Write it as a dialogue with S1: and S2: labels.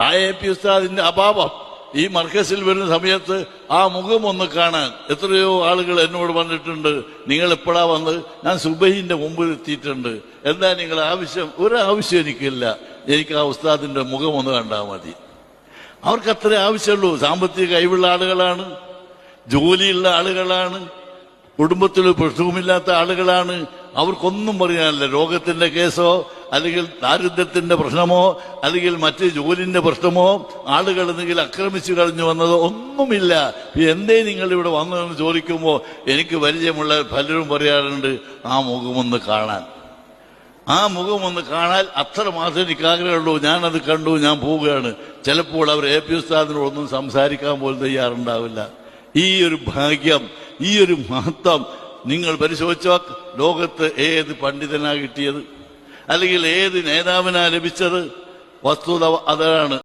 S1: ആ A P ഉസ്താദിന്റെ അഭാവം. ഈ മർക്കസിൽ വരുന്ന സമയത്ത് ആ മുഖം ഒന്ന് കാണാൻ എത്രയോ ആളുകൾ എന്നോട് വന്നിട്ടുണ്ട്. നിങ്ങൾ എപ്പോഴാ വന്ന് ഞാൻ സുബൈന്റെ മുമ്പിൽ എത്തിയിട്ടുണ്ട്. എന്താ നിങ്ങൾ ആവശ്യം? ഒരു ആവശ്യം എനിക്കില്ല. എനിക്ക് ആ ഉസ്താദിന്റെ മുഖം ഒന്ന് കണ്ടാൽ മതി. അവർക്ക് അത്ര ആവശ്യമുള്ളൂ. സാമ്പത്തിക കഴിവുള്ള ആളുകളാണ്. ജോലിയുള്ള ആളുകളാണ്. കുടുംബത്തിൽ പ്രശ്നവുമില്ലാത്ത ആളുകളാണ്. അവർക്കൊന്നും പറയാനില്ല. രോഗത്തിന്റെ കേസോ അല്ലെങ്കിൽ ദാരിദ്ര്യത്തിന്റെ പ്രശ്നമോ അല്ലെങ്കിൽ മറ്റ് ജോലിന്റെ പ്രശ്നമോ ആളുകൾ എന്തെങ്കിലും ആക്രമിച്ചു കളഞ്ഞു വന്നതോ ഒന്നുമില്ല. എന്തേ നിങ്ങൾ ഇവിടെ വന്നതെന്ന് ചോദിക്കുമ്പോൾ എനിക്ക് പരിചയമുള്ള പലരും പറയാറുണ്ട് ആ മുഖമൊന്ന് കാണാൻ. ആ മുഖം ഒന്ന് കാണാൻ അത്ര മാത്രമേ എനിക്ക് ആഗ്രഹമുള്ളൂ. ഞാനത് കണ്ടു ഞാൻ പോവുകയാണ്. ചിലപ്പോൾ അവർ എ പി ഉസ്താദിനോടൊന്നും സംസാരിക്കാൻ പോലും തയ്യാറുണ്ടാവില്ല. ഈ ഒരു ഭാഗ്യം ഈ ഒരു മഹത്വം നിങ്ങൾ പരിശോധിച്ചോ ലോകത്ത് ഏത് പണ്ഡിതനാ കിട്ടിയത്? അല്ലെങ്കിൽ ഏത് നേതാവിനാ ലഭിച്ചത്? വസ്തുത അതാണ്.